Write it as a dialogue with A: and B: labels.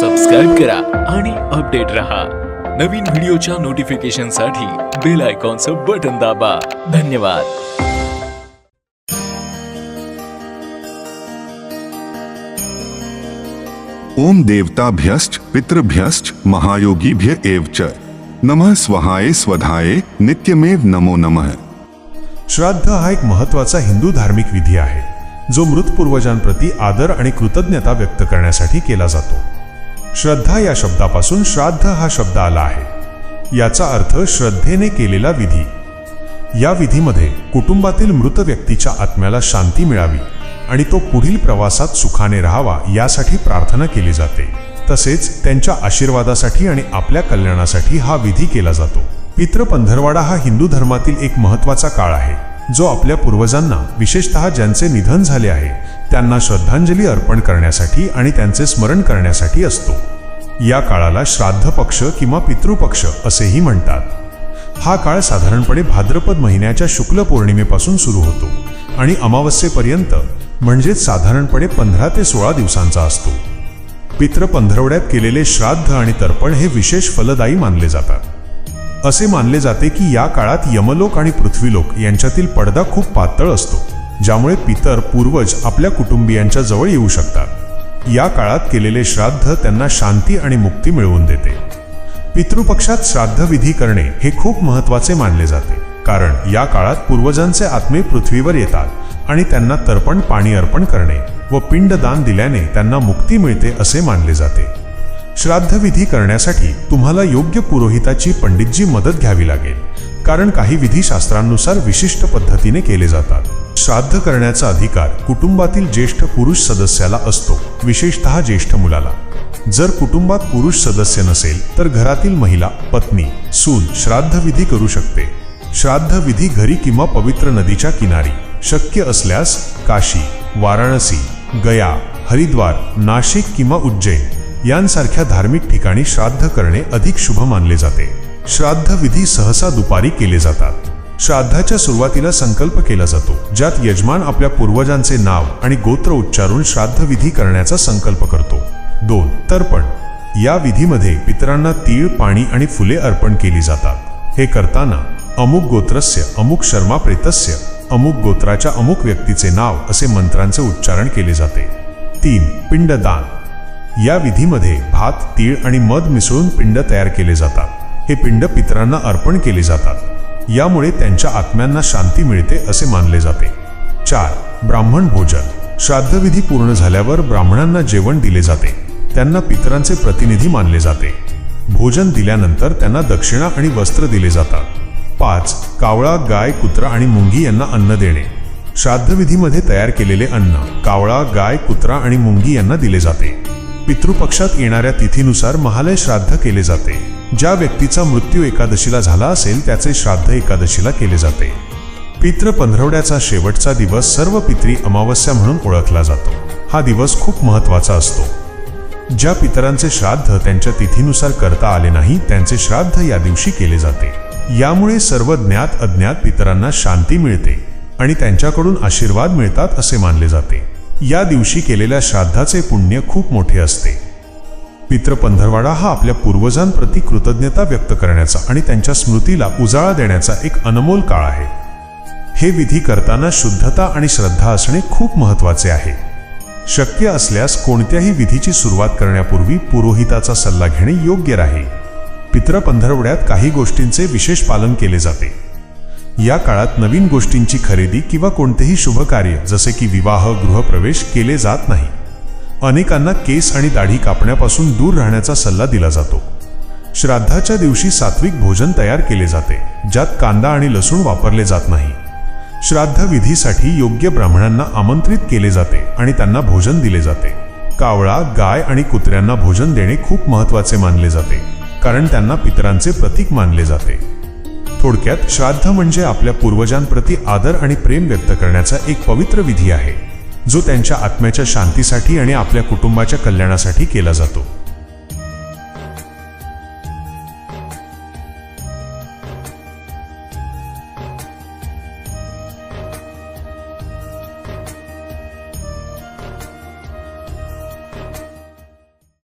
A: Subscribe करा आणि update रहा. नवीन व्हिडिओच्या नोटिफिकेशनसाठी बेल आयकॉनचं बटन दाबा. धन्यवाद.
B: ओम देवताभ्यश्च पितृभ्यश्च महायोगीभ्य एव च. नमः स्वहाय स्वधाय नित्यमेव नमो नमः.
C: श्राद्ध हा एक महत्त्वाचा हिंदू धार्मिक विधी आहे जो मृत पूर्वजांप्रती आदर आणि कृतज्ञता व्यक्त करण्यासाठी केला जातो. श्रद्धा या शब्दापासून श्राद्ध हा शब्द आला आहे. याचा अर्थ श्रद्धेने केलेला विधी. या विधीमध्ये कुटुंबातील मृत व्यक्तीच्या आत्म्याला शांती मिळावी आणि तो पुढील प्रवासात सुखाने राहावा यासाठी प्रार्थना केली जाते. तसेच त्यांच्या आशीर्वादासाठी आणि आपल्या कल्याणासाठी हा विधी केला जातो. पितृ पंधरवाडा हा हिंदू धर्मातील एक महत्त्वाचा काळ आहे जो आपल्या पूर्वजांना विशेषतः ज्यांचे निधन झाले आहे त्यांना श्रद्धांजली अर्पण करण्यासाठी आणि त्यांचे स्मरण करण्यासाठी असतो. या काळाला श्राद्ध पक्ष किंवा पितृपक्ष असेही म्हणतात. हा काळ साधारणपणे भाद्रपद महिन्याच्या शुक्ल पौर्णिमेपासून सुरू होतो आणि अमावस्येपर्यंत म्हणजेच साधारणपणे पंधरा ते सोळा दिवसांचा असतो. पितृ पंधरवड्यात केलेले श्राद्ध आणि तर्पण हे विशेष फलदायी मानले जातात. असे मानले जाते की या काळात यमलोक आणि पृथ्वीलोक यांच्यातील पडदा खूप पातळ असतो. ज्यामुळे पितर पूर्वज आपल्या कुटुंबियांच्या जवळ येऊ शकतात. या काळात केलेले श्राद्ध त्यांना शांती आणि मुक्ती मिळवून देते. पितृपक्षात श्राद्ध विधी करणे हे खूप महत्त्वाचे मानले जाते. कारण या काळात पूर्वजांचे आत्मे पृथ्वीवर येतात आणि त्यांना तर्पण पाणी अर्पण करणे व पिंडदान दिल्याने त्यांना मुक्ती मिळते असे मानले जाते. श्राद्ध विधी करण्यासाठी तुम्हाला योग्य पुरोहिताची पंडितजी मदत घ्यावी लागेल. कारण काही विधी शास्त्रांनुसार विशिष्ट पद्धतीने केले जातात. श्राद्ध करण्याचा अधिकार कुटुंबातील ज्येष्ठ पुरुष सदस्याला असतो विशेषतः ज्येष्ठ मुलाला. जर कुटुंबात पुरुष सदस्य नसेल तर घरातील महिला पत्नी सून श्राद्धविधी करू शकते. श्राद्धविधी घरी किंवा पवित्र नदीच्या किनारी शक्य असल्यास काशी वाराणसी गया हरिद्वार नाशिक किंवा उज्जैन यांसारख्या धार्मिक ठिकाणी श्राद्ध करणे अधिक शुभ मानले जाते. श्राद्धविधी सहसा दुपारी केले जातात. श्राद्धाच्या सुरुवातीला संकल्प केला जातो ज्यात यजमान आपल्या पूर्वजांचे नाव आणि गोत्र उच्चारून श्राद्धविधी करण्याचा संकल्प करतो. दोन तर्पण. या विधीमध्ये पितरांना तीळ पाणी आणि फुले अर्पण केली जातात. हे करताना अमुक गोत्रस्य अमुक शर्मा प्रेतस्य अमुक गोत्राच्या अमुक व्यक्तीचे नाव असे मंत्रांचे उच्चारण केले जाते. तीन पिंडदान. या विधीमध्ये भात तीळ आणि मध मिसळून पिंड तयार केले जातात. हे पिंड पितरांना अर्पण केले जातात. यामुळे त्यांच्या आत्म्यांना शांती मिळते असे मानले जाते. चार ब्राह्मण भोजन. श्राद्धविधी पूर्ण झाल्यावर ब्राह्मणांना जेवण दिले जाते. त्यांना पितरांचे प्रतिनिधी मानले जाते. भोजन दिल्यानंतर त्यांना दक्षिणा आणि वस्त्र दिले जातात. पाच कावळा गाय कुत्रा आणि मुंगी यांना अन्न देणे. श्राद्धविधीमध्ये तयार केलेले अन्न कावळा गाय कुत्रा आणि मुंगी यांना दिले जाते. पितृपक्षात येणाऱ्या तिथीनुसार महालय श्राद्ध केले जाते. ज्या व्यक्तीचा मृत्यू एकादशीला झाला असेल त्याचे श्राद्ध एकादशीला केले जाते. पितृ पंधरवड्याचा शेवटचा दिवस सर्व पितरी अमावस्या म्हणून ओळखला जातो. हा दिवस खूप महत्त्वाचा असतो. ज्या पितरांचे श्राद्ध त्यांच्या तिथीनुसार करता आले नाही त्यांचे श्राद्ध या दिवशी केले जाते. यामुळे सर्व ज्ञात अज्ञात पितरांना शांती मिळते आणि त्यांच्याकडून आशीर्वाद मिळतात असे मानले जाते. या दिवशी केलेल्या श्राद्धाचे पुण्य खूप मोठे असते. पितृपंधरवाडा हा आपल्या पूर्वजांप्रती कृतज्ञता व्यक्त करण्याचा आणि त्यांच्या स्मृतीला उजाळा देण्याचा एक अनमोल काळ आहे. हे विधी करताना शुद्धता आणि श्रद्धा असणे खूप महत्त्वाचे आहे. शक्य असल्यास कोणत्याही विधीची सुरुवात करण्यापूर्वी पुरोहिताचा सल्ला घेणे योग्य राहील. पितृपंधरवड्यात काही गोष्टींचे विशेष पालन केले जाते. या काळात नवीन गोष्टींची खरेदी किंवा कोणतेही शुभ कार्य जसे की विवाह गृहप्रवेश केले जात नाही. अनेकांना केस आणि दाढी कापण्यापासून दूर राहण्याचा सल्ला दिला जातो. श्राद्धाच्या दिवशी सात्विक भोजन तयार केले जाते ज्यात कांदा आणि लसूण वापरले जात नाही. श्राद्ध विधीसाठी योग्य ब्राह्मणांना आमंत्रित केले जाते आणि त्यांना भोजन दिले जाते. कावळा गाय आणि कुत्र्यांना भोजन देणे खूप महत्त्वाचे मानले जाते कारण त्यांना पितरांचे प्रतीक मानले जाते. थोडक्यात श्राद्ध म्हणजे आपल्या पूर्वजांप्रती आदर आणि प्रेम व्यक्त करण्याचा एक पवित्र विधी आहे जो त्यांच्या आत्म्याच्या शांतीसाठी आणि आपल्या कुटुंबाच्या कल्याणासाठी केला जातो.